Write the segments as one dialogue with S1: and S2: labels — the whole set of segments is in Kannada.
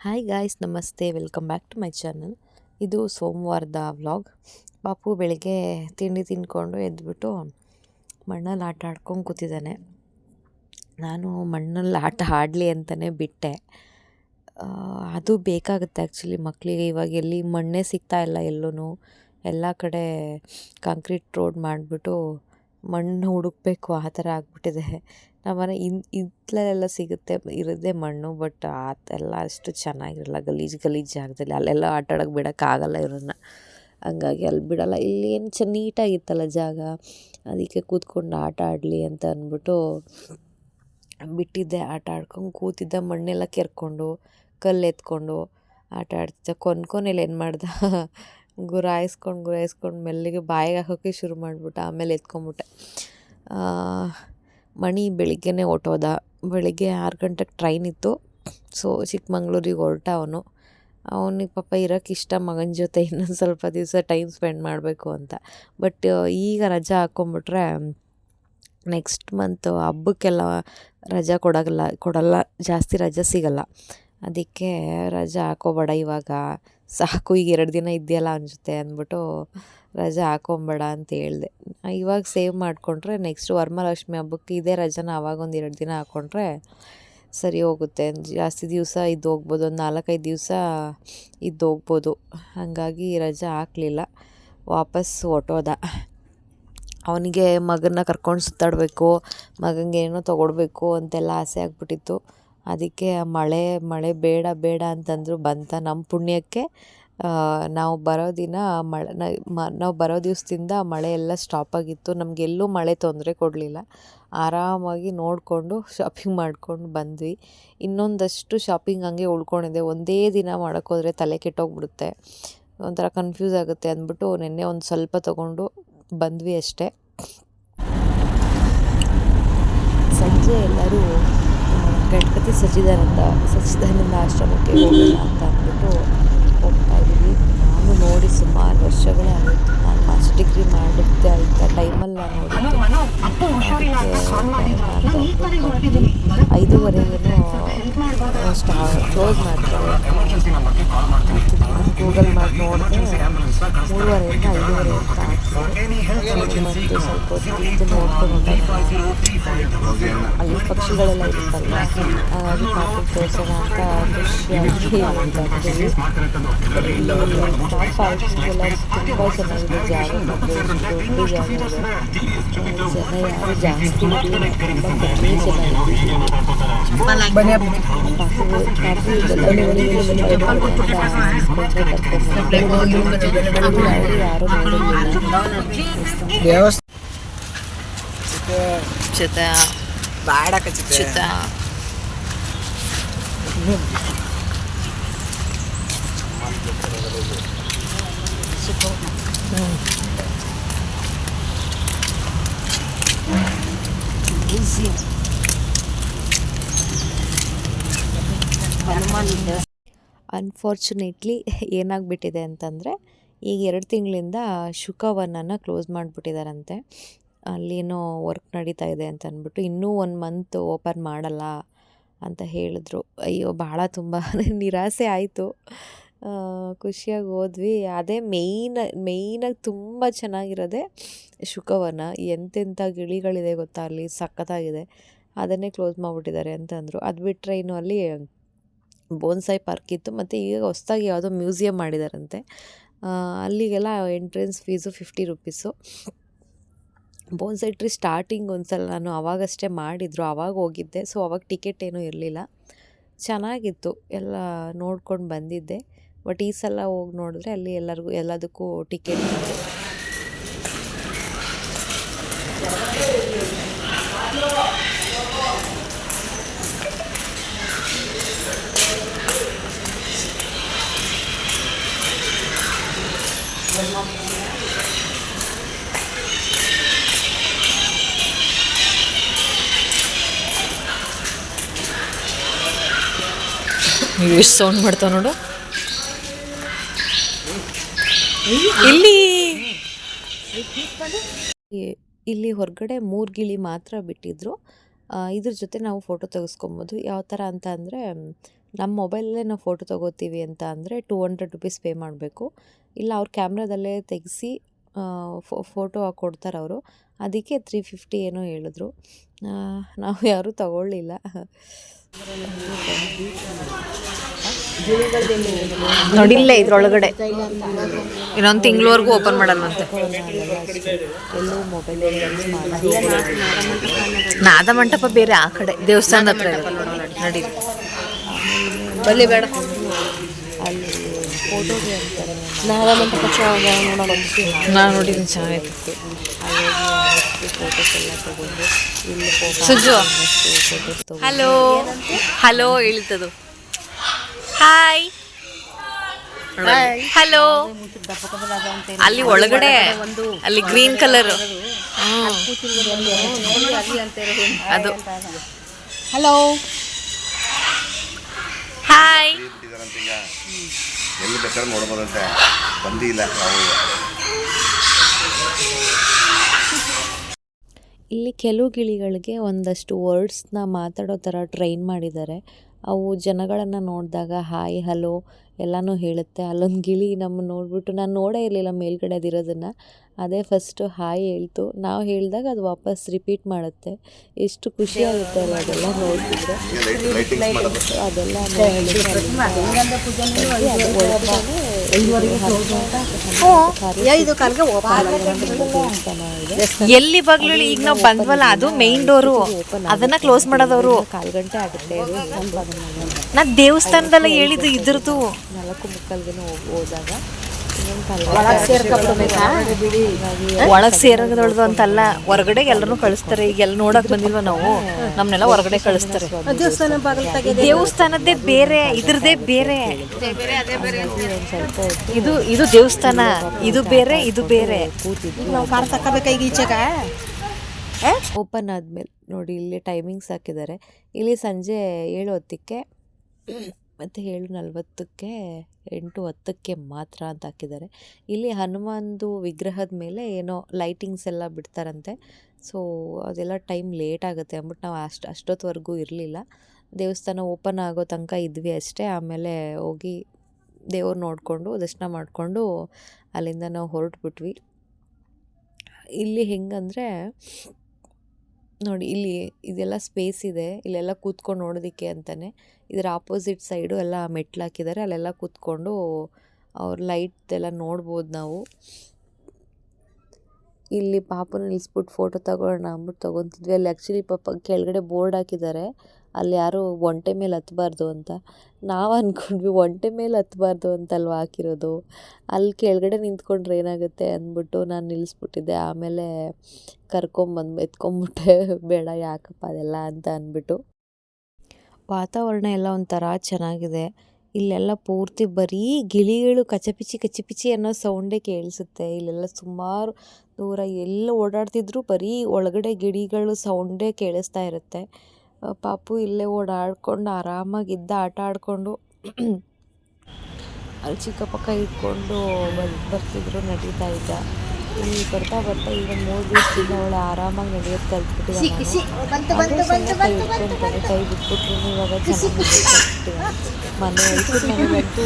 S1: ಹಾಯ್ ಗಾಯ್ಸ್ ನಮಸ್ತೆ. Welcome back to my channel ಇದು ಸೋಮವಾರದ ವ್ಲಾಗ್ ಪಾಪು ಬೆಳಿಗ್ಗೆ ತಿಂಡಿ ತಿಂದ್ಕೊಂಡು ಎದ್ಬಿಟ್ಟು ಮಣ್ಣಲ್ಲಿ ಆಟ ಆಡ್ಕೊಂಡು ಕೂತಿದ್ದಾನೆ. ನಾನು ಮಣ್ಣಲ್ಲಿ ಆಟ ಆಡಲಿ ಅಂತಲೇ ಬಿಟ್ಟೆ. ಅದು ಬೇಕಾಗುತ್ತೆ ಆ್ಯಕ್ಚುಲಿ ಮಕ್ಕಳಿಗೆ ಇವಾಗ ಎಲ್ಲಿ ಮಣ್ಣೇ ಸಿಗ್ತಾ ಇಲ್ಲ ಎಲ್ಲೂ ಎಲ್ಲ ಕಡೆ ಕಾಂಕ್ರೀಟ್ ರೋಡ್ ಮಾಡಿಬಿಟ್ಟು ಮಣ್ಣು ಹುಡುಕಬೇಕು ಆ ಥರ ಆಗ್ಬಿಟ್ಟಿದೆ. ನಮ್ಮನೆ ಇನ್ ಇತ್ತಲೆಲ್ಲ ಸಿಗುತ್ತೆ, ಇರೋದೇ ಮಣ್ಣು, ಬಟ್ ಅದೆಲ್ಲ ಅಷ್ಟು ಚೆನ್ನಾಗಿರಲ್ಲ ಗಲೀಜು ಗಲೀಜು ಜಾಗದಲ್ಲಿ. ಅಲ್ಲೆಲ್ಲ ಆಟ ಆಡೋಕೆ ಬಿಡೋಕ್ಕಾಗಲ್ಲ ಇವ್ರನ್ನ. ಹಂಗಾಗಿ ಅಲ್ಲಿ ಬಿಡಲ್ಲ. ಇಲ್ಲಿ ಏನು ಚ, ನೀಟಾಗಿತ್ತಲ್ಲ ಜಾಗ. ಅದಕ್ಕೆ ಕೂತ್ಕೊಂಡು ಆಟ ಆಡಲಿ ಅಂತ ಅಂದ್ಬಿಟ್ಟು ಬಿಟ್ಟಿದ್ದೆ. ಆಟ ಆಡ್ಕೊಂಡು ಕೂತಿದ್ದ. ಮಣ್ಣೆಲ್ಲ ಕೆರ್ಕೊಂಡು ಕಲ್ಲು ಎತ್ಕೊಂಡು ಆಟ ಆಡ್ತಿದ್ದ. ಕೊನೆ ಕೊನೆಯಲ್ಲಿ ಏನು ಮಾಡ್ದ? ಗುರಾಯಿಸ್ಕೊಂಡು ಗುರಾಯಿಸ್ಕೊಂಡು ಮೆಲ್ಲಿಗೆ ಬಾಯಿಗೆ ಹಾಕೋಕ್ಕೆ ಶುರು ಮಾಡಿಬಿಟ್ಟ, ಆಮೇಲೆ ಎತ್ಕೊಂಬಿಟ್ಟೆ. ಮಣಿ ಬೆಳಿಗ್ಗೆನೇ ಹೊಟ್ಟೋದ ಬೆಳಿಗ್ಗೆ ಆರು ಗಂಟೆಗೆ ಟ್ರೈನ್ ಇತ್ತು. ಸೊ ಚಿಕ್ಕಮಂಗ್ಳೂರಿಗೆ ಹೊರಟ ಅವನು. ಅವನಿಗೆ ಪಾಪ ಇರೋಕ್ಕೆ ಇಷ್ಟ ಮಗನ ಜೊತೆ ಇನ್ನೊಂದು ಸ್ವಲ್ಪ ದಿವಸ ಟೈಮ್ ಸ್ಪೆಂಡ್ ಮಾಡಬೇಕು ಅಂತ. ಬಟ್ ಈಗ ರಜಾ ಹಾಕ್ಕೊಂಬಿಟ್ರೆ ನೆಕ್ಸ್ಟ್ ಮಂತ್ ಹಬ್ಬಕ್ಕೆಲ್ಲ ರಜಾ ಕೊಡೋಲ್ಲ, ಕೊಡಲ್ಲ, ಜಾಸ್ತಿ ರಜೆ ಸಿಗಲ್ಲ. ಅದಕ್ಕೆ ರಜಾ ಹಾಕೋಬೇಡ ಇವಾಗ. ಸಾಕು, ಈಗ ಎರಡು ದಿನ ಇದೆಯಲ್ಲ ಅನಿಸುತ್ತೆ ಅಂದ್ಬಿಟ್ಟು ರಜೆ ಹಾಕೊಂಬೇಡ ಅಂತ ಹೇಳಿದೆ. ಇವಾಗ ಸೇವ್ ಮಾಡಿಕೊಂಡ್ರೆ ನೆಕ್ಸ್ಟ್ ವರ್ಮಲಕ್ಷ್ಮಿ ಹಬ್ಬಕ್ಕೆ ಇದೇ ರಜಾನ ಆವಾಗ ಒಂದು ಎರಡು ದಿನ ಹಾಕ್ಕೊಂಡ್ರೆ ಸರಿ ಹೋಗುತ್ತೆ. ಜಾಸ್ತಿ ದಿವಸ ಇದ್ದು ಹೋಗ್ಬೋದು, ಒಂದು ನಾಲ್ಕೈದು ದಿವಸ ಇದ್ದು ಹೋಗ್ಬೋದು. ಹಾಗಾಗಿ ರಜೆ ಹಾಕಲಿಲ್ಲ, ವಾಪಸ್ ಹೊರ್ಟೋದ. ಅವನಿಗೆ ಮಗನ್ನ ಕರ್ಕೊಂಡು ಸುತ್ತಾಡಬೇಕು ಮಗನಿಗೆ ಏನೋ ತೊಗೊಡ್ಬೇಕು ಅಂತೆಲ್ಲ ಆಸೆ ಆಗ್ಬಿಟ್ಟಿತ್ತು. ಅದಕ್ಕೆ ಮಳೆ ಮಳೆ ಬೇಡ ಬೇಡ ಅಂತಂದರು ಬಂತ ನಮ್ಮ ಪುಣ್ಯಕ್ಕೆ. ನಾವು ಬರೋ ದಿನ ಮಳೆ ನಾವು ಬರೋ ದಿವಸದಿಂದ ಮಳೆ ಎಲ್ಲ ಸ್ಟಾಪ್ ಆಗಿತ್ತು. ನಮಗೆಲ್ಲೂ ಮಳೆ ತೊಂದರೆ ಕೊಡಲಿಲ್ಲ. ಆರಾಮಾಗಿ ನೋಡಿಕೊಂಡು ಶಾಪಿಂಗ್ ಮಾಡ್ಕೊಂಡು ಬಂದ್ವಿ. ಇನ್ನೊಂದಷ್ಟು ಶಾಪಿಂಗ್ ಹಂಗೆ ಉಳ್ಕೊಂಡಿದೆ. ಒಂದೇ ದಿನ ಮಾಡೋಕ್ಕೋದ್ರೆ ತಲೆ ಕೆಟ್ಟೋಗ್ಬಿಡುತ್ತೆ. ಒಂಥರ ಕನ್ಫ್ಯೂಸ್ ಆಗುತ್ತೆ ಅಂದ್ಬಿಟ್ಟು ನಿನ್ನೆ ಒಂದು ಸ್ವಲ್ಪ ತೊಗೊಂಡು ಬಂದ್ವಿ ಅಷ್ಟೇ. ಸಂಜೆ ಎಲ್ಲರೂ ಗಣಪತಿ ಸಚ್ಚಿದಾನಂದ ಸಚ್ಚಿದಾನಂದ ಆಶ್ರಮಕ್ಕೆ ಹೋಗೋಣ ಅಂತ ಅಂದ್ಬಿಟ್ಟು ಹೋಗ್ತಾ ಇದ್ದೀವಿ. ನಾನು ನೋಡಿ ಸುಮಾರು ವರ್ಷಗಳೇ ಆಗೋಯ್ತು ಮಾಸ್ಟರ್ ಡಿಗ್ರಿ ಮಾಡುತ್ತೆ ಅಂತ ಟೈಮಲ್ಲಿ ನೋಡಿದ್ದೆ ಐದೂವರೆಗೇನೋ ಸ್ಟಾ ಕ್ಲೋಸ್ ಮಾಡ್ತಾರೆ ಗೂಗಲ್ ಮಾಡಿ ನೋಡಿದ್ರೆ ಮೂರುವರೆಯಿಂದ ಐದೂವರೆ ಅಂತ. ಮತ್ತು ಸ್ವಲ್ಪ ಹೊತ್ತು ನೋಡ್ಕೊಂಡು. ಅಲ್ಲಿ ಪಕ್ಷಿಗಳೆಲ್ಲ ಇರುತ್ತಲ್ಲ ಅದು ಪಾಪಕ್ಕೆ ತೋರಿಸೋಣ ಅಂತ ಖುಷಿಯಾಗಿ ಪಾಪ ಎಲ್ಲ ತುಂಬ ಚೆನ್ನಾಗಿದೆ ಜಾಗ ಮತ್ತು ದೊಡ್ಡ ಜಾಗ ಇದೆ ಜನ ಯಾರು ಜಾಸ್ತಿ ಇರಲಿಲ್ಲ ತುಂಬ ಕಮ್ಮಿ ಜನ ಇದ್ದಿದ್ದು ಪಾಪು ಪಾಪು ಇದೆಲ್ಲ ನೋಡಿ ಸ್ವಲ್ಪ ಹೆದರಿಕೆ ಅಂತ ಅನ್ಸ್ಕೊಂಡ್ರೆ ಕರ್ಕೊಂಡು ಯಾರು ಯಾರು ನೋಡಿರಲಿಲ್ಲ
S2: ದೇವಸ್ಥಾನ
S1: ಚಿತ್ತ
S2: ಬಾಡಕ ಚಿತ್ರ
S1: ಚಿತ್ತ ಅನ್ಫಾರ್ಚುನೇಟ್ಲಿ ಏನಾಗ್ಬಿಟ್ಟಿದೆ ಅಂತಂದರೆ ಈಗ ಎರಡು ತಿಂಗಳಿಂದ ಶುಕವನನ್ನು ಕ್ಲೋಸ್ ಮಾಡಿಬಿಟ್ಟಿದಾರಂತೆ. ಅಲ್ಲೇನೋ ವರ್ಕ್ ನಡೀತಾ ಇದೆ ಅಂತ ಅಂದ್ಬಿಟ್ಟು ಇನ್ನೂ ಒಂದು ಮಂತ್ ಓಪನ್ ಮಾಡಲ್ಲ ಅಂತ ಹೇಳಿದ್ರು. ಅಯ್ಯೋ ಭಾಳ ತುಂಬ ನಿರಾಸೆ ಆಯಿತು. ಖುಷಿಯಾಗಿ ಹೋದ್ವಿ. ಅದೇ ಮೇಯ್ನ್ ಮೇಯ್ನಾಗಿ ತುಂಬ ಚೆನ್ನಾಗಿರೋದೇ ಶುಕವನ ಎಂತೆಂಥ ಗಿಳಿಗಳಿದೆ ಗೊತ್ತಾ ಅಲ್ಲಿ ಸಖತ್ತಾಗಿದೆ ಅದನ್ನೇ ಕ್ಲೋಸ್ ಮಾಡಿಬಿಟ್ಟಿದ್ದಾರೆ ಅಂತಂದರು ಅದು ಬಿಟ್ಟರೆ ಇನ್ನು ಅಲ್ಲಿ ಬೋನ್ಸಾಯಿ ಪಾರ್ಕ್ ಇತ್ತು. ಮತ್ತು ಈಗ ಹೊಸ್ದಾಗಿ ಯಾವುದೋ ಮ್ಯೂಸಿಯಂ ಮಾಡಿದಾರಂತೆ. ಅಲ್ಲಿಗೆಲ್ಲ entrance fees fifty rupees bonsai tree starting ಒಂದ್ಸಲ ನಾನು ಅವಾಗಷ್ಟೇ ಮಾಡಿದ್ರು. ಆವಾಗ ಹೋಗಿದ್ದೆ. ಸೊ ಅವಾಗ ಟಿಕೆಟ್ ಏನೂ ಇರಲಿಲ್ಲ. ಚೆನ್ನಾಗಿತ್ತು. ಎಲ್ಲ ನೋಡ್ಕೊಂಡು ಬಂದಿದ್ದೆ. ಬಟ್ ಈ ಸಲ ಹೋಗಿ ನೋಡಿದ್ರೆ ಅಲ್ಲಿ ಎಲ್ಲರಿಗೂ, ಎಲ್ಲದಕ್ಕೂ ಟಿಕೆಟ್ ಎಷ್ಟು ಸೌಂಡ್ ಮಾಡ್ತಾವ ನೋಡು. ಇಲ್ಲಿ ಇಲ್ಲಿ ಹೊರಗಡೆ ಮೂರು ಗಿಳಿ ಮಾತ್ರ ಬಿಟ್ಟಿದ್ರು. ಇದ್ರ ಜೊತೆ ನಾವು ಫೋಟೋ ತೆಗೆಸ್ಕೊಬೋದು. ಯಾವ ಥರ ಅಂತ ಅಂದರೆ ನಮ್ಮ ಮೊಬೈಲಲ್ಲೇ ನಾವು ಫೋಟೋ ತೊಗೋತೀವಿ ಅಂತ ಅಂದರೆ ಟೂ ಹಂಡ್ರೆಡ್ ರುಪೀಸ್ ಪೇ ಮಾಡಬೇಕು. ಇಲ್ಲ, ಅವ್ರ ಕ್ಯಾಮ್ರಾದಲ್ಲೇ ತೆಗೆಸಿ ಫೋಟೋ ಕೊಡ್ತಾರೆ ಅವರು. ಅದಕ್ಕೆ ತ್ರೀ ಫಿಫ್ಟಿ ಏನೋ ಹೇಳಿದ್ರು. ನಾವು ಯಾರೂ ತಗೊಳ್ಳಿಲ್ಲ.
S3: ನೋಡಿಲ್ಲ ಇದ್ರೊಳಗಡೆ. ಇನ್ನೊಂದು ತಿಂಗಳವರೆಗೂ ಓಪನ್ ಮಾಡಲ್ವಂತೆ
S1: ಎಲ್ಲೂ ಮೊಬೈಲ್
S3: ನಾದ ಮಂಟಪ ಬೇರೆ ಆ ಕಡೆ, ದೇವಸ್ಥಾನದ ಹತ್ರ ನಡೀಲಿ. ನಡಿ ಬಲ್ಲಿ ಬೇಡ.
S1: ಅಲ್ಲಿ ಫೋಟೋಗೆ ಅಂತಾರೆ.
S3: ನಾದ ಮಂಟಪ ನಾನು ನೋಡಿದ್ದೀನಿ ಚೆನ್ನಾಗಿತ್ತು
S1: ಫೋಟೋಸ್ ಎಲ್ಲ ತಗೊಂಡು ಇಲ್ಲಿ
S3: ಸುಜ್ಜು
S1: ಫೋಟೋಸ್ ತಗೊಂಡು
S3: ಹಲೋ. ಹಲೋ ಹೇಳ್ತದು. ಹಾಯ್. ಹಲೋ. ಅಲ್ಲಿ ಒಳಗಡೆ ಅಲ್ಲಿ ಗ್ರೀನ್ ಕಲರ್. ಅದು.
S2: ಹಲೋ.
S3: ಹಾಯ್.
S4: ಎಲ್ಲಿ ಬೇಕಾದ್ರೆ ನೋಡ್ಬೋದಂತೆ ಬಂದಿಲ್ಲ ನಾವು.
S1: ಇಲ್ಲಿ ಕೆಲವು ಗಿಳಿಗಳಿಗೆ ಒಂದಷ್ಟು ವರ್ಡ್ಸ್ನ ಮಾತಾಡೋ ಥರ ಟ್ರೈನ್ ಮಾಡಿದ್ದಾರೆ. ಅವು ಜನಗಳನ್ನು ನೋಡಿದಾಗ ಹಾಯ್, ಹಲೋ ಎಲ್ಲನೂ ಹೇಳುತ್ತೆ. ಅಲ್ಲೊಂದು ಗಿಳಿ ನಮ್ಮ ನೋಡಿಬಿಟ್ಟು ನಾನು ನೋಡೇ ಇರಲಿಲ್ಲ ಮೇಲ್ಗಡೆ ಅದಿರೋದನ್ನು ಅದೇ ಫಸ್ಟು ಹಾಯ್ ಹೇಳ್ತು. ನಾವು ಹೇಳಿದಾಗ ಅದು ವಾಪಸ್ ರಿಪೀಟ್ ಮಾಡುತ್ತೆ. ಎಷ್ಟು ಖುಷಿ ಆಗುತ್ತೆ ಅಲ್ಲ ಅದೆಲ್ಲ ಸೊ ಅದೆಲ್ಲ
S3: ಎಲ್ಲಿ ಬಾಗ್ಲು ಈಗ ನಾವು ಬಂದ್ವಲ್ಲ ಅದು ಮೇನ್ ಡೋರು ಅದನ್ನ ಕ್ಲೋಸ್ ಮಾಡೋದವರು.
S1: ಕಾಲು ಗಂಟೆ ಆಗುತ್ತೆ.
S3: ನಾ ದೇವಸ್ಥಾನದಲ್ಲ ಹೇಳಿದ್ದು ಇದ್ರದ್ದು.
S1: ನಾಲ್ಕು ಮುಕ್ಕಲ್ಗೆ ಹೋಗ್ ಹೋದಾಗ
S3: ಒಳಗ್ ಸೇರೋದ್ರೊಳದು ಅಂತಲ್ಲ ಹೊರಗಡೆ ಎಲ್ಲರೂ ಕಳಿಸ್ತಾರೆ. ಈಗ ಎಲ್ಲ ನೋಡಕ್ ಬಂದಿಲ್ವ ನಾವು ನಮ್ನೆಲ್ಲ ಹೊರಗಡೆ ಕಳಿಸ್ತಾರೆ. ದೇವಸ್ಥಾನದ್ದೇ ಬೇರೆ ಇದ್ರದೇ ಬೇರೆ. ಇದು ಇದು ದೇವಸ್ಥಾನ ಇದು ಬೇರೆ ಇದು ಬೇರೆ.
S1: ಕೂತಿದ್ವಿ
S2: ನಾವು ಕಾರ್ ತಕ್ಕಬೇಕ ಈಗ ಈಚೆಗ?
S1: ಓಪನ್ ಆದಮೇಲೆ ನೋಡಿ ಇಲ್ಲಿ ಟೈಮಿಂಗ್ಸ್ ಹಾಕಿದ್ದಾರೆ. ಇಲ್ಲಿ ಸಂಜೆ ಏಳು ಹೊತ್ತಕ್ಕೆ ಮತ್ತು ಏಳು ನಲ್ವತ್ತಕ್ಕೆ ಎಂಟು ಹತ್ತಕ್ಕೆ ಮಾತ್ರ ಅಂತ ಹಾಕಿದ್ದಾರೆ. ಇಲ್ಲಿ ಹನುಮಾನ್ದು ವಿಗ್ರಹದ ಮೇಲೆ ಏನೋ ಲೈಟಿಂಗ್ಸ್ ಎಲ್ಲ ಬಿಡ್ತಾರಂತೆ. ಸೊ ಅದೆಲ್ಲ ಟೈಮ್ ಲೇಟ್ ಆಗುತ್ತೆ ಅಂದ್ಬಿಟ್ಟು ನಾವು ಅಷ್ಟು, ಅಷ್ಟೊತ್ತವರೆಗೂ ಇರಲಿಲ್ಲ. ದೇವಸ್ಥಾನ ಓಪನ್ ಆಗೋ ತನಕ ಇದ್ವಿ ಅಷ್ಟೇ. ಆಮೇಲೆ ಹೋಗಿ ದೇವ್ರು ನೋಡಿಕೊಂಡು ದರ್ಶನ ಮಾಡಿಕೊಂಡು ಅಲ್ಲಿಂದ ನಾವು ಹೊರಟ್ಬಿಟ್ವಿ. ಇಲ್ಲಿ ಹೆಂಗಂದರೆ, ನೋಡಿ ಇಲ್ಲಿ ಇದೆಲ್ಲ ಸ್ಪೇಸ್ ಇದೆ. ಇಲ್ಲೆಲ್ಲ ಕೂತ್ಕೊಂಡು ನೋಡೋದಕ್ಕೆ ಅಂತಲೇ ಇದರ ಆಪೋಸಿಟ್ ಸೈಡು ಎಲ್ಲ ಮೆಟ್ಲು ಹಾಕಿದ್ದಾರೆ ಅಲ್ಲೆಲ್ಲ ಕೂತ್ಕೊಂಡು ಅವ್ರ ಲೈಟ್ ಎಲ್ಲ ನೋಡ್ಬೋದು ನಾವು. ಇಲ್ಲಿ ಪಾಪನ ನಿಲ್ಲಿಸ್ಬಿಟ್ಟು ಫೋಟೋ ತಗೊಳ್ಳೋಣ ಅಂದ್ಬಿಟ್ಟು ತೊಗೊತಿದ್ವಿ. ಅಲ್ಲಿ ಆ್ಯಕ್ಚುಲಿ ಪಾಪ ಕೆಳಗಡೆ ಬೋರ್ಡ್ ಹಾಕಿದ್ದಾರೆ ಅಲ್ಲಿ ಯಾರು ಒಂಟೆ ಮೇಲೆ ಹತ್ತಬಾರ್ದು ಅಂತ. ನಾವು ಅಂದ್ಕೊಂಡ್ವಿ ಒಂಟೆ ಮೇಲೆ ಹತ್ಬಾರ್ದು ಅಂತಲ್ವ ಹಾಕಿರೋದು. ಅಲ್ಲಿ ಕೆಳಗಡೆ ನಿಂತ್ಕೊಂಡ್ರೆ ಏನಾಗುತ್ತೆ ಅಂದ್ಬಿಟ್ಟು ನಾನು ನಿಲ್ಲಿಸ್ಬಿಟ್ಟಿದ್ದೆ ಆಮೇಲೆ ಕರ್ಕೊಂಬಂದು ಎತ್ಕೊಂಬಿಟ್ಟೆ ಬೇಡ ಯಾಕಪ್ಪ ಅದೆಲ್ಲ ಅಂತ ಅಂದ್ಬಿಟ್ಟು. ವಾತಾವರಣ ಎಲ್ಲ ಒಂಥರ ಚೆನ್ನಾಗಿದೆ. ಇಲ್ಲೆಲ್ಲ ಪೂರ್ತಿ ಬರೀ ಗಿಳಿಗಳು ಕಚಪಿಚಿ ಕಚಿಪಿಚಿ ಅನ್ನೋ ಸೌಂಡೇ ಕೇಳಿಸುತ್ತೆ. ಇಲ್ಲೆಲ್ಲ ಸುಮಾರು ದೂರ ಎಲ್ಲ ಓಡಾಡ್ತಿದ್ರು ಬರೀ ಒಳಗಡೆ ಗಿಳಿಗಳು ಸೌಂಡೇ ಕೇಳಿಸ್ತಾ ಇರುತ್ತೆ. ಪಾಪು ಇಲ್ಲೇ ಓಡಾಡ್ಕೊಂಡು ಆರಾಮಾಗಿದ್ದ ಆಟ ಆಡಿಕೊಂಡು ಅಲ್ಲಿ ಚಿಕ್ಕಪಕ್ಕ ಇಟ್ಕೊಂಡು ಬರ್, ಬರ್ತಿದ್ರು, ನಡೀತಾ ಇದ್ದ. ಇಲ್ಲಿ ಬರ್ತಾ ಬರ್ತಾ ಈಗ ಮೂರು ದಿವಸದಿಂದ ಅವಳು ಆರಾಮಾಗಿ ನಡೆಯೋದು ಕಲ್ತ್ಬಿಟ್ಟಿದ್ದಾರೆ ಕೈ ಬಿಟ್ಬಿಟ್ರು ಇವಾಗ ಚೆನ್ನಾಗಿ ಮನೆ ಮನೆಗಂತೂ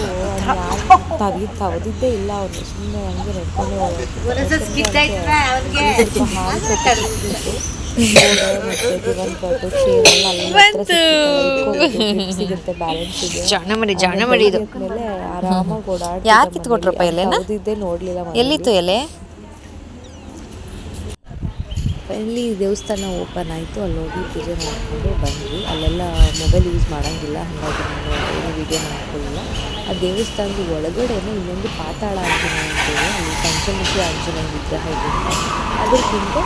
S1: ಯಾರು ತಗಿ ತವದಿದ್ದೇ ಇಲ್ಲ ಅವ್ರು ಸುಮ್ಮನೆ ಹಂಗೆ ನಡ್ಕೊಂಡು
S3: ಜಾಣ ಮರಿ ಇದು.
S1: ಆರಾಮಾಗಿ
S3: ಯಾರ್ ಕಿತ್ಕೊಟ್ರಪ್ಪ
S1: ಎಲೆ ನೋಡ್ಲಿಲ್ಲ
S3: ಎಲ್ಲಿತ್ತು ಎಲೆ?
S1: ಇಲ್ಲಿ ದೇವಸ್ಥಾನ ಓಪನ್ ಆಯಿತು. ಅಲ್ಲಿ ಹೋಗಿ ಪೂಜೆ ಮಾಡಿಕೊಂಡು ಬಂದ್ವಿ. ಅಲ್ಲೆಲ್ಲ ಮೊಬೈಲ್ ಯೂಸ್ ಮಾಡೋಂಗಿಲ್ಲ. ಹಾಗಾಗಿ ನಾನು ಏನು ವೀಡಿಯೋ ಮಾಡ್ಕೊಳ್ಳಿಲ್ಲ ಆ ದೇವಸ್ಥಾನದ ಒಳಗಡೆನೇ ಇನ್ನೊಂದು ಪಾತಾಳ ಆಂಜನೇಯ ಅಂತೇಳಿ ಅಲ್ಲಿ ಪಂಚಮುಖಿ ಆಂಜನೇಯ ವಿಗ್ರಹ ಇದೆ. ಅದ್ರ ಹಿಂದೆ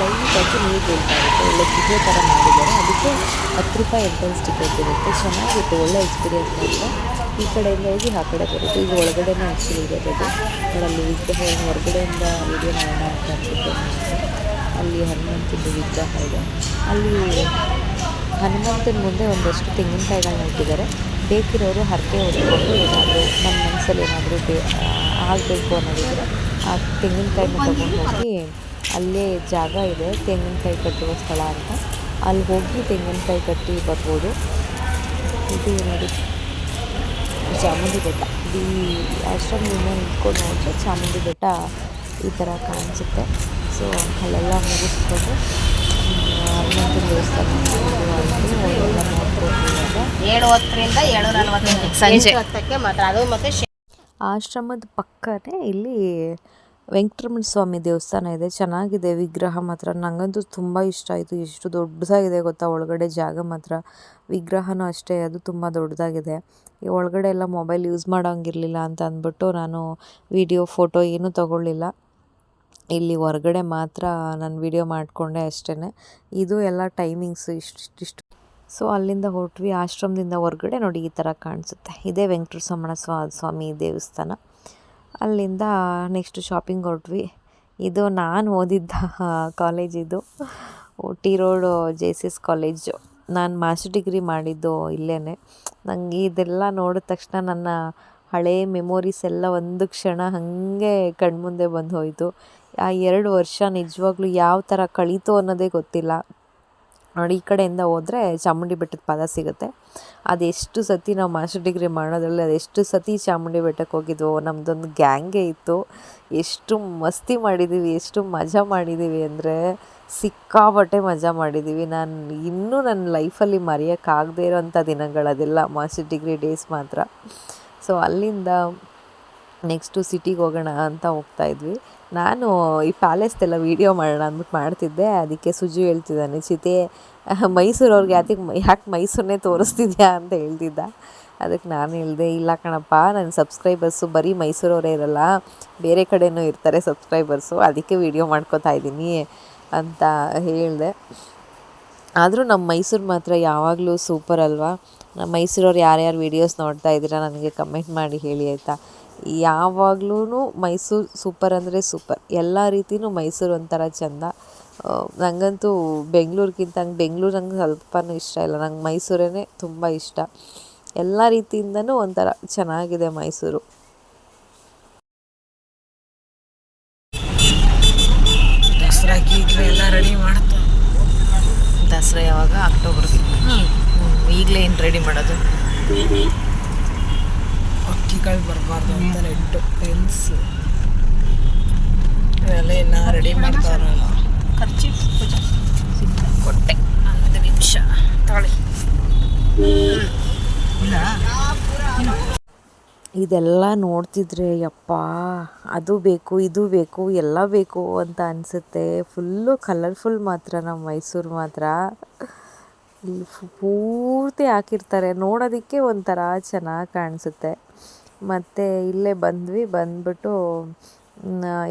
S1: ಲೈಟ್ ಆಗಿ ನೀರು ಬೀಳ್ತಾ ಇರುತ್ತೆ. ಒಳ್ಳೆ ಪೂಜೆ ಥರ ಮಾಡಿದ್ದಾರೆ. ಅದಕ್ಕೆ ಹತ್ತು ರೂಪಾಯಿ ಎಂಟ್ರೆನ್ಸ್ ಟಿಕೆಟ್ ಇರುತ್ತೆ ಚೆನ್ನಾಗಿತ್ತು ಒಳ್ಳೆ ಎಕ್ಸ್ಪೀರಿಯನ್ಸ್ ಅಂತ ಈ ಕಡೆಯಿಂದ ಹೋಗಿ ಆ ಕಡೆ ಬರುತ್ತೆ. ಈಗ ಒಳಗಡೆನೇ ಆ್ಯಕ್ಚುಲಿ ಇರೋದು. ಅಲ್ಲಿ ವಿಗ್ರಹ ಹೊರಗಡೆಯಿಂದ ವಿಡಿಯೋ ಮಾಡೋಣ ಅಂತ ಅಲ್ಲಿ ಹನುಮಂತನ ವಿಗ್ರಹ ಇದೆ. ಅಲ್ಲಿ ಹನುಮಂತನ ಮುಂದೆ ಒಂದಷ್ಟು ತೆಂಗಿನಕಾಯಿಗಳನ್ನ ಇಟ್ಟಿದ್ದಾರೆ ಬೇಕಿರೋರು ಹರಕೆ ಹೊಡ್ಕೊಂಡು ಏನಾದರೂ ನಮ್ಮ ಮನಸ್ಸಲ್ಲಿ ಏನಾದರೂ ಬೇ ಆಗಬೇಕು ಅನ್ನೋದಿದ್ರೆ ಆ ತೆಂಗಿನಕಾಯಿನ ತಗೊಂಡು ಹೋಗಿ ಅಲ್ಲೇ ಜಾಗ ಇದೆ, ತೆಂಗಿನಕಾಯಿ ಕಟ್ಟುವ ಸ್ಥಳ ಅಂತ. ಅಲ್ಲಿ ಹೋಗಿ ತೆಂಗಿನಕಾಯಿ ಕಟ್ಟಿ ಬರ್ಬೋದು. ಇದು ನೋಡಿ. ಚಾಮುಂಡಿ ಬೆಟ್ಟ. ಈ ಆಶ್ರಮದಿಂದ ನಿಂತ್ಕೊಂಡು ನೋಡಿದ್ರೆ ಚಾಮುಂಡಿ ಬೆಟ್ಟ ಈ ಥರ ಕಾಣಿಸುತ್ತೆ. ಸೊ ಅಲ್ಲೆಲ್ಲ ಮುಗಿಸ್ಕೊಂಡು ಹನುಮಂತನ ಎಲ್ಲ ನೋಡ್ಕೊಂಡು
S2: ಏಳು ಹತ್ತರಿಂದ ಏಳು ನಲ್ವತ್ತೈದು
S3: ಸಂಜೆ.
S2: ಎಂಟು ಹತ್ತಕ್ಕೆ ಮಾತ್ರ. ಅದು ಮತ್ತೆ
S1: ಆಶ್ರಮದ ಪಕ್ಕನೇ ಇಲ್ಲಿ ವೆಂಕಟರಮಣ ಸ್ವಾಮಿ ದೇವಸ್ಥಾನ ಇದೆ. ಚೆನ್ನಾಗಿದೆ ವಿಗ್ರಹ ಮಾತ್ರ. ನನಗಂತೂ ತುಂಬ ಇಷ್ಟ ಆಯಿತು. ಎಷ್ಟು ದೊಡ್ಡದಾಗಿದೆ ಗೊತ್ತಾ? ಒಳಗಡೆ ಜಾಗ ಮಾತ್ರ. ವಿಗ್ರಹನೂ ಅಷ್ಟೇ. ಅದು ತುಂಬ ದೊಡ್ಡದಾಗಿದೆ. ಈ ಒಳಗಡೆ ಎಲ್ಲ ಮೊಬೈಲ್ ಯೂಸ್ ಮಾಡೋಂಗಿರಲಿಲ್ಲ ಅಂತ ಅಂದ್ಬಿಟ್ಟು ನಾನು ವಿಡಿಯೋ ಫೋಟೋ ಏನೂ ತಗೊಳ್ಳಿಲ್ಲ. ಇಲ್ಲಿ ಹೊರಗಡೆ ಮಾತ್ರ ನಾನು ವಿಡಿಯೋ ಮಾಡಿಕೊಂಡೆ ಅಷ್ಟೇ ಇದು ಎಲ್ಲ ಟೈಮಿಂಗ್ಸು ಇಷ್ಟಿಷ್ಟು ಸೊ ಅಲ್ಲಿಂದ ಹೊರಟ್ವಿ. ಆಶ್ರಮದಿಂದ ಹೊರಗಡೆ ನೋಡಿ ಈ ಥರ ಕಾಣಿಸುತ್ತೆ. ಇದೇ ವೆಂಕಟರಮಣ ಸ್ವಾ, ಸ್ವಾಮಿ ದೇವಸ್ಥಾನ. ಅಲ್ಲಿಂದ ನೆಕ್ಸ್ಟ್ ಶಾಪಿಂಗ್ ಹೊರಟ್ವಿ. ಇದು ನಾನು ಓದಿದ್ದ ಕಾಲೇಜ್ ಇದು. T road J C S college ನಾನು ಮಾಸ್ಟರ್ ಡಿಗ್ರಿ ಮಾಡಿದ್ದು ಇಲ್ಲೇ ನನಗೆ ಇದೆಲ್ಲ ನೋಡಿದ ತಕ್ಷಣ ನನ್ನ ಹಳೆಯ ಮೆಮೊರೀಸ್ ಎಲ್ಲ ಒಂದು ಕ್ಷಣ ಹಾಗೆ ಕಣ್ಮುಂದೆ ಬಂದು ಹೋಯಿತು. ಆ ಎರಡು ವರ್ಷ ನಿಜವಾಗ್ಲೂ ಯಾವ ಥರ ಕಳೀತು ಅನ್ನೋದೇ ಗೊತ್ತಿಲ್ಲ. ನೋಡಿ, ಈ ಕಡೆಯಿಂದ ಹೋದರೆ ಚಾಮುಂಡಿ ಬೆಟ್ಟದ ಪಾದ ಸಿಗುತ್ತೆ. ಅದೆಷ್ಟು ಸತಿ ನಾವು ಮಾಸ್ಟರ್ ಡಿಗ್ರಿ ಮಾಡೋದ್ರಲ್ಲಿ ಅದೆಷ್ಟು ಸತಿ ಚಾಮುಂಡಿ ಬೆಟ್ಟಕ್ಕೆ ಹೋಗಿದ್ವು ನಮ್ಮದೊಂದು ಗ್ಯಾಂಗೇ ಇತ್ತು. ಎಷ್ಟು ಮಸ್ತಿ ಮಾಡಿದ್ದೀವಿ ಎಷ್ಟು ಮಜಾ ಮಾಡಿದ್ದೀವಿ ಅಂದರೆ ಸಿಕ್ಕಾಪಟ್ಟೆ ಮಜಾ ಮಾಡಿದ್ದೀವಿ ನಾನು ಇನ್ನೂ ನನ್ನ ಲೈಫಲ್ಲಿ ಮರೆಯೋಕ್ಕಾಗದೇ ಇರೋಂಥ ದಿನಗಳದೆಲ್ಲ ಮಾಸ್ಟರ್ ಡಿಗ್ರಿ ಡೇಸ್ ಮಾತ್ರ. ಸೊ ಅಲ್ಲಿಂದ ನೆಕ್ಸ್ಟು ಸಿಟಿಗೆ ಹೋಗೋಣ ಅಂತ ಹೋಗ್ತಾ ಇದ್ವಿ. ನಾನು ಈ ಪ್ಯಾಲೇಸ್ದೆಲ್ಲ ವೀಡಿಯೋ ಮಾಡೋಣ ಅಂದ್ಬಿಟ್ಟು ಮಾಡ್ತಿದ್ದೆ. ಅದಕ್ಕೆ ಸುಜು ಹೇಳ್ತಿದ್ದಾನೆ, ಚಿತೆ, ಮೈಸೂರವ್ರಿಗೆ ಯಾತಿಗೆ ಯಾಕೆ ಮೈಸೂರನ್ನೇ ತೋರಿಸ್ತಿದ್ಯಾ ಅಂತ ಹೇಳ್ತಿದ್ದ. ಅದಕ್ಕೆ ನಾನು ಹೇಳಿದೆ, ಇಲ್ಲ ಕಣಪ್ಪ, ನನ್ನ ಸಬ್ಸ್ಕ್ರೈಬರ್ಸು ಬರೀ ಮೈಸೂರವರೇ ಇರಲ್ಲ, ಬೇರೆ ಕಡೆಯೂ ಇರ್ತಾರೆ ಸಬ್ಸ್ಕ್ರೈಬರ್ಸು, ಅದಕ್ಕೆ ವೀಡಿಯೋ ಮಾಡ್ಕೋತಾ ಇದ್ದೀನಿ ಅಂತ ಹೇಳಿದೆ. ಆದರೂ ನಮ್ಮ ಮೈಸೂರು ಮಾತ್ರ ಯಾವಾಗಲೂ ಸೂಪರ್ ಅಲ್ವಾ? ನಮ್ಮ ಮೈಸೂರವ್ರು ಯಾರ್ಯಾರು ವೀಡಿಯೋಸ್ ನೋಡ್ತಾ ಇದ್ದೀರಾ, ನನಗೆ ಕಮೆಂಟ್ ಮಾಡಿ ಹೇಳಿ ಆಯಿತಾ? ಯಾವಾಗ್ಲೂ ಮೈಸೂರು ಸೂಪರ್ ಅಂದರೆ ಸೂಪರ್. ಎಲ್ಲ ರೀತಿಯೂ ಮೈಸೂರು ಒಂಥರ ಚೆಂದ. ನನಗಂತೂ ಬೆಂಗಳೂರಿಗಿಂತ ನಂಗೆ ಬೆಂಗ್ಳೂರು ನಂಗೆ ಸ್ವಲ್ಪನೂ ಇಷ್ಟ ಇಲ್ಲ. ನಂಗೆ ಮೈಸೂರೇ ತುಂಬ ಇಷ್ಟ. ಎಲ್ಲ ರೀತಿಯಿಂದಲೂ ಒಂಥರ ಚೆನ್ನಾಗಿದೆ ಮೈಸೂರು
S3: ದಸರಾಗೆ ಈಗಲೇ ಎಲ್ಲ ರೆಡಿ ಮಾಡ್ತು ದಸರಾ ಯಾವಾಗ ಅಕ್ಟೋಬರ್ಗೆ ಈಗಲೇ ಏನು ರೆಡಿ ಮಾಡೋದು ಅಕ್ಕಿಗಳು ಬರಬಾರ್ದು ಅಂತ ನೆಟ್ಟು ಪೆನ್ಸ್ ಇವೆಲ್ಲ ಇನ್ನ ರೆಡಿ ಮಾಡ್ತಾರಲ್ಲ ಖರ್ಚಿ ಕೊಟ್ಟೆ ಒಂದು ನಿಮಿಷ ತಾಳಿ
S1: ಇದೆಲ್ಲ ನೋಡ್ತಿದ್ರೆ, ಯಪ್ಪ, ಅದು ಬೇಕು, ಇದು ಬೇಕು, ಎಲ್ಲ ಬೇಕು ಅಂತ ಅನಿಸುತ್ತೆ. ಫುಲ್ಲು ಕಲರ್ಫುಲ್ ಮಾತ್ರ ನಮ್ಮ ಮೈಸೂರು ಮಾತ್ರ. ಇಲ್ಲಿ ಪೂರ್ತಿ ಹಾಕಿರ್ತಾರೆ. ನೋಡೋದಕ್ಕೆ ಒಂಥರ ಚೆನ್ನಾಗಿ ಕಾಣಿಸುತ್ತೆ. ಮತ್ತು ಇಲ್ಲೇ ಬಂದ್ವಿ, ಬಂದ್ಬಿಟ್ಟು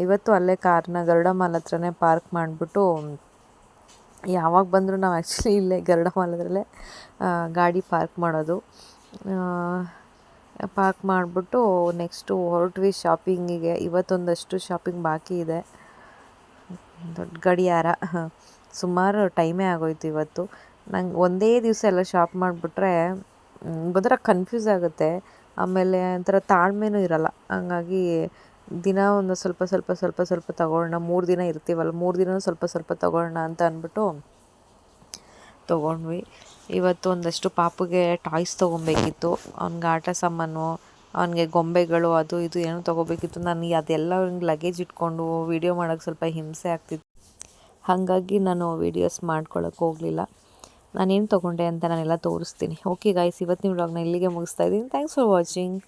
S1: ಇವತ್ತು ಅಲ್ಲೇ ಕಾರ್ನ ಗರುಡ ಮಾಲ್ ಹತ್ರನೇ ಪಾರ್ಕ್ ಮಾಡಿಬಿಟ್ಟು, ಯಾವಾಗ ಬಂದರೂ ನಾವು ಆ್ಯಕ್ಚುಲಿ ಇಲ್ಲೇ ಗರುಡ ಮಾಲ್ ಹತ್ರಲ್ಲೇ ಗಾಡಿ ಪಾರ್ಕ್ ಮಾಡೋದು. ಪಾರ್ಕ್ ಮಾಡಿಬಿಟ್ಟು ನೆಕ್ಸ್ಟು ಹೊರಟ್ವಿ ಶಾಪಿಂಗಿಗೆ ಇವತ್ತೊಂದಷ್ಟು ಶಾಪಿಂಗ್ ಬಾಕಿ ಇದೆ. ದೊಡ್ಡ ಗಡಿಯಾರ. ಸುಮಾರು ಟೈಮೇ ಆಗೋಯ್ತು ಇವತ್ತು. ನಂಗೆ ಒಂದೇ ದಿವಸ ಎಲ್ಲ ಶಾಪ್ ಮಾಡಿಬಿಟ್ರೆ ಒಂಥರ ಕನ್ಫ್ಯೂಸ್ ಆಗುತ್ತೆ. ಆಮೇಲೆ ಒಂಥರ ತಾಳ್ಮೆನೂ ಇರಲ್ಲ. ಹಂಗಾಗಿ ದಿನ ಒಂದು ಸ್ವಲ್ಪ ಸ್ವಲ್ಪ ಸ್ವಲ್ಪ ಸ್ವಲ್ಪ ತಗೊಳ್ಳೋಣ ಮೂರು ದಿನ ಇರ್ತೀವಲ್ಲ, ಮೂರು ದಿನ ಸ್ವಲ್ಪ ಸ್ವಲ್ಪ ತಗೊಳ್ಳೋಣ ಅಂತ ಅಂದ್ಬಿಟ್ಟು ತೊಗೊಂಡ್ವಿ. ಇವತ್ತು ಒಂದಷ್ಟು ಪಾಪುಗೆ ಟಾಯ್ಸ್ ತೊಗೊಬೇಕಿತ್ತು. ಅವ್ನಿಗೆ ಆಟ ಸಾಮಾನು, ಅವನಿಗೆ ಗೊಂಬೆಗಳು, ಅದು ಇದು ಏನೋ ತೊಗೋಬೇಕಿತ್ತು. ನನಗೆ ಅದೆಲ್ಲ ಅವ್ನಿಗೆ ಲಗೇಜ್ ಇಟ್ಕೊಂಡು ವೀಡಿಯೋ ಮಾಡೋಕ್ಕೆ ಸ್ವಲ್ಪ ಹಿಂಸೆ ಆಗ್ತಿತ್ತು. ಹಾಗಾಗಿ ನಾನು ವೀಡಿಯೋಸ್ ಮಾಡ್ಕೊಳಕ್ಕೆ ಹೋಗಲಿಲ್ಲ. ನಾನೇನು ತೊಗೊಂಡೆ ಅಂತ ನಾನೆಲ್ಲ ತೋರಿಸ್ತೀನಿ. ಓಕೆ ಗಾಯ್ಸ್ ಇವತ್ತಿನ ವ್ಲಾಗ್ನ ಇಲ್ಲಿಗೆ ಮುಗಿಸ್ತಾ ಇದ್ದೀನಿ. Thanks for watching